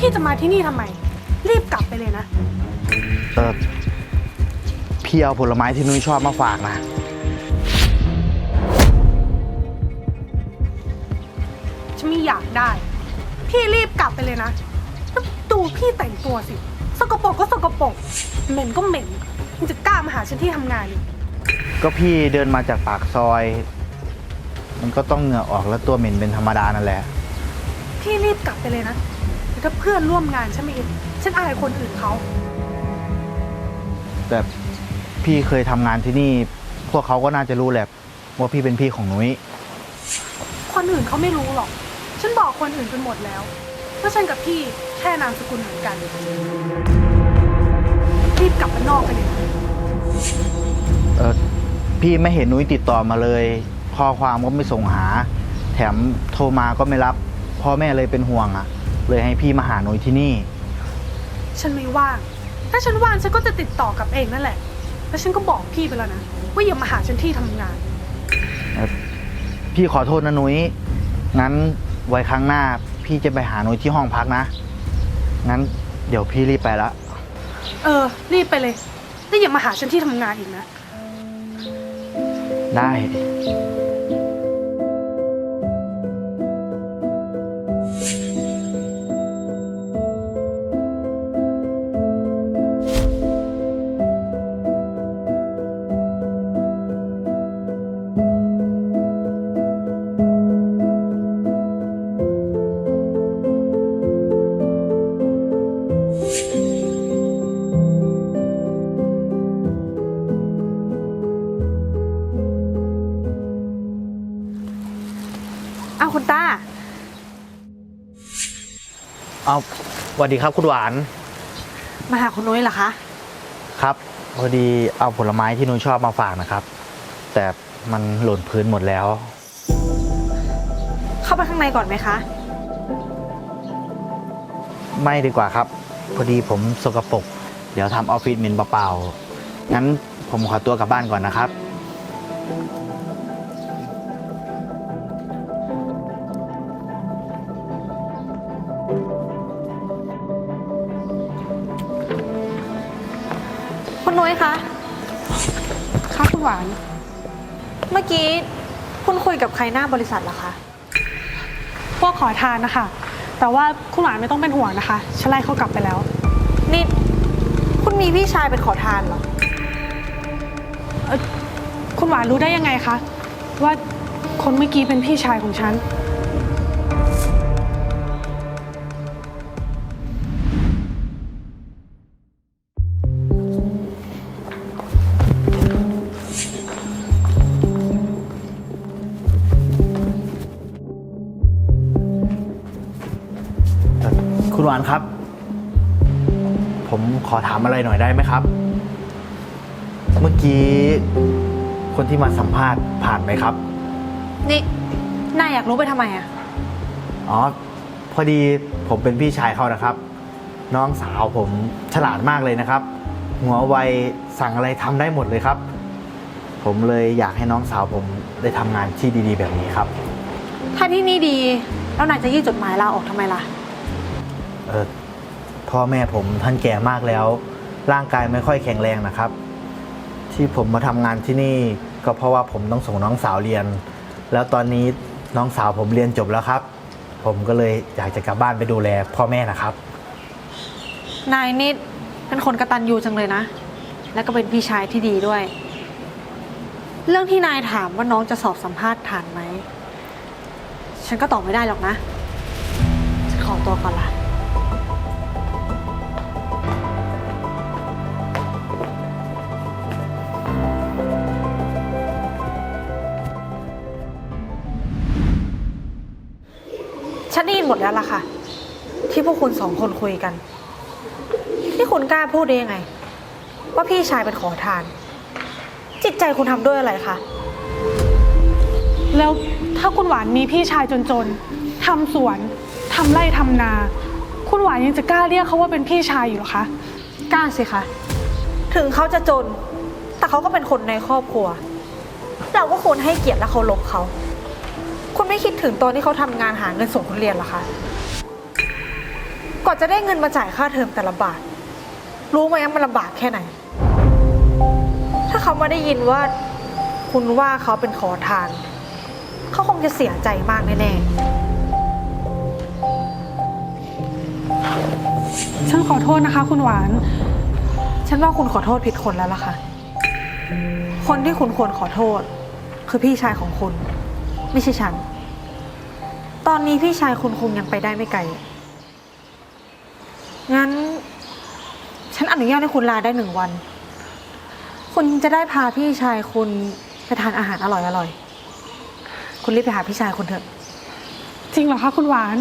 พี่จะมาที่นี่ทำไม รีบกลับไปเลยนะ เออพี่เอาผลไม้ที่นุ้ยชอบมาฝากนะ ฉันไม่อยากได้ พี่รีบกลับไปเลยนะแล้วดูพี่แต่งตัวสิ สกปรกก็สกปรก เหม็นก็เหม็นมันจะกล้ามาหาฉันที่ทำงานอีกก็พี่เดินมาจากปากซอย มันก็ต้องเหงื่อออกแล้วตัวเหม็นเป็นธรรมดานั่นแหละ พี่รีบกลับไปเลยนะ เดี๋ยวถ้าเพื่อนร่วมงานฉันไม่เห็นฉันอายคนอื่นเขาแต่พี่เคยทำงานที่นี่ พวกเขาก็น่าจะรู้แหละว่าพี่เป็นพี่ของนุ้ย คนอื่นเขาไม่รู้หรอก ฉันบอกคนอื่นไปหมดแล้วว่าฉันกับพี่แค่นามสกุลเหมือนกันรีบกลับมานนอกไปเลยนะเออพี่ไม่เห็นนุ้ยติดต่อมาเลย ข้อความก็ไม่ส่งหา แถมโทรมาก็ไม่รับพ่อแม่เลยเป็นห่วงอะ่ะ เลยให้พี่มาหานุ้ยที่นี่ ฉันไม่ว่าง ถ้าฉันว่างฉันก็จะติดต่อกลับเองนั่นแหละ แล้วฉันก็บอกพี่ไปแล้วนะว่าอย่ามาหาฉันที่ทำงาน พี่ขอโทษนะนุ้ยงั้นไว้ครั้งหน้า พี่จะไปหานุ้ยที่ห้องพักนะ งั้นเดี๋ยวพี่รีบไปละ เออ รีบไปเลย แล้วอย่ามาหาฉันที่ทำงานอีกนะ ได้ อ้าวคุณต้า เอาสวัสดีครับคุณหวานมาหาคุณนุ้ยเหรอคะ ครับพอดีเอาผลไม้ที่นุ้ยชอบมาฝากนะครับ แต่มันหล่นพื้นหมดแล้ว เข้าไปข้างในก่อนไหมคะ ไม่ดีกว่าครับ พอดีผมสกปรกเดี๋ยวทำออฟฟิศเหมินเปล่าๆงั้นผมขอตัวกลับบ้านก่อนนะครับ คุณนุ้ยคะ ค่ะคุณหวาน เมื่อกี้คุณคุยกับใครหน้าบริษัทเหรอคะ พวกขอทานนะคะ แต่ว่าคุณหวานไม่ต้องเป็นห่วงนะคะฉันไล่เขากลับไปแล้ว นี่ คุณมีพี่ชายเป็นขอทานเหรอคุณหวานรู้ได้ยังไงคะ ว่าคนเมื่อกี้เป็นพี่ชายของฉันานครับ ผมขอถามอะไรหน่อยได้ไหมครับ เมื่อกี้คนที่มาสัมภาษณ์ผ่านไหมครับ นี่นายอยากรู้ไปทำไมอะอ๋อ พอดีผมเป็นพี่ชายเขานะครับ น้องสาวผมฉลาดมากเลยนะครับ หัวไวสั่งอะไรทำได้หมดเลยครับ ผมเลยอยากให้น้องสาวผมได้ทำงานที่ดีๆ แบบนี้ครับ ถ้าที่นี่ดี แล้วนายจะยื่นจดหมายลาออกทำไมล่ะเออ พ่อแม่ผมท่านแก่มากแล้ว ร่างกายไม่ค่อยแข็งแรงนะครับ ที่ผมมาทำงานที่นี่ก็เพราะว่าผมต้องส่งน้องสาวเรียน แล้วตอนนี้น้องสาวผมเรียนจบแล้วครับ ผมก็เลยอยากจะกลับบ้านไปดูแลพ่อแม่นะครับ นายนี่เป็นคนกระตันยูจังเลยนะ แล้วก็เป็นพี่ชายที่ดีด้วย เรื่องที่นายถามว่าน้องจะสอบสัมภาษณ์ผ่านไหม ฉันก็ตอบไม่ได้หรอกนะ ฉันขอตัวก่อนละ ฉันได้ยินหมดแล้วล่ะค่ะ ที่พวกคุณสองคนคุยกัน ที่คุณกล้าพูดได้ยังไง ว่าพี่ชายเป็นขอทาน จิตใจคุณทำด้วยอะไรคะ แล้วถ้าคุณหวานมีพี่ชายจนๆทำสวนทำไร่ทำนา คุณหวานยังจะกล้าเรียกเขาว่าเป็นพี่ชายอยู่เหรอคะ กล้าสิคะ ถึงเขาจะจน แต่เขาก็เป็นคนในครอบครัว เราก็ควรให้เกียรติและเคารพเขา คุณไม่คิดถึงตอนที่เขาทำงานหาเงินส่งคุณเรียนเหรอคะกว่าจะได้เงินมาจ่ายค่าเทอมแต่ละบาท รู้ไหมว่ามันลำบากแค่ไหน ถ้าเขามาได้ยินว่า คุณว่าเขาเป็นขอทาน เขาคงจะเสียใจมากแน่ๆ ฉันขอโทษนะคะ คุณหวาน ฉันว่าคุณขอโทษผิดคนแล้วล่ะค่ะ คนที่คุณควรขอโทษ คือพี่ชายของคุณ ไม่ใช่ฉัน ตอนนี้พี่ชายคุณคงยังไปได้ไม่ไกล งั้น ฉันอนุญาตให้คุณลาได้หนึ่งวัน คุณจะได้พาพี่ชายคุณไปทานอาหารอร่อยๆคุณรีบไปหาพี่ชายคุณเถอะ จริงเหรอคะคุณหวาน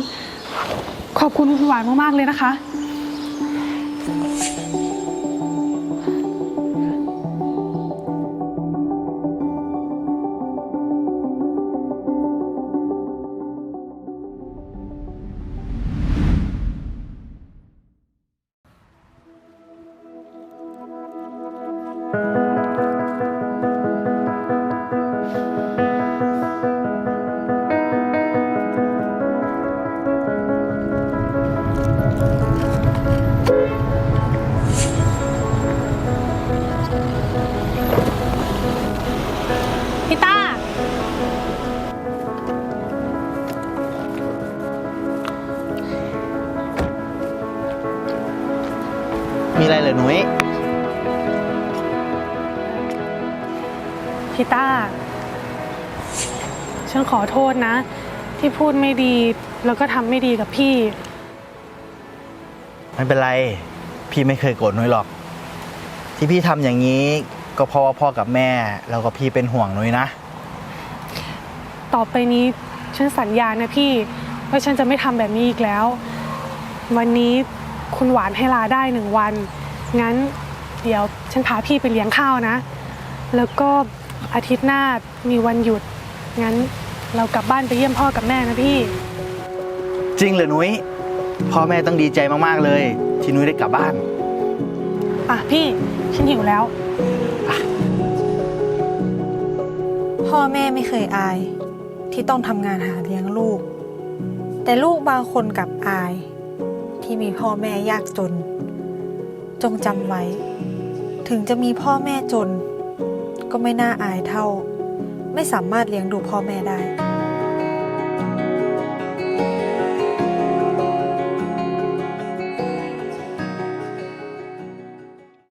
ขอบคุณคุณหวานมากๆเลยนะคะ พี่ต้าฉันขอโทษนะ ที่พูดไม่ดีแล้วก็ทำไม่ดีกับพี่ ไม่เป็นไร พี่ไม่เคยโกรธนุ้ยหรอก ที่พี่ทำอย่างนี้ก็เพราะว่าพ่อกับแม่แล้วก็พี่เป็นห่วงนุ้ยนะ ต่อไปนี้ฉันสัญญานะพี่ ว่าฉันจะไม่ทำแบบนี้อีกแล้ว วันนี้คุณหวานให้ลาได้หนึ่งวัน งั้นเดี๋ยวฉันพาพี่ไปเลี้ยงข้าวนะ แล้วก็ อาทิตย์หน้ามีวันหยุด งั้นเรากลับบ้านไปเยี่ยมพ่อกับแม่นะพี่ จริงเหรอนุ้ย พ่อแม่ต้องดีใจมาก ๆ เลย ที่นุ้ยได้กลับบ้าน อะพี่ ฉันหิวแล้ว พ่อแม่ไม่เคยอาย ที่ต้องทำงานหาเลี้ยงลูก แต่ลูกบางคนกลับอาย ที่มีพ่อแม่ยากจน จงจำไว้ ถึงจะมีพ่อแม่จน ก็ไม่น่าอายเท่า ไม่สามารถเลี้ยงดูพ่อแม่ได้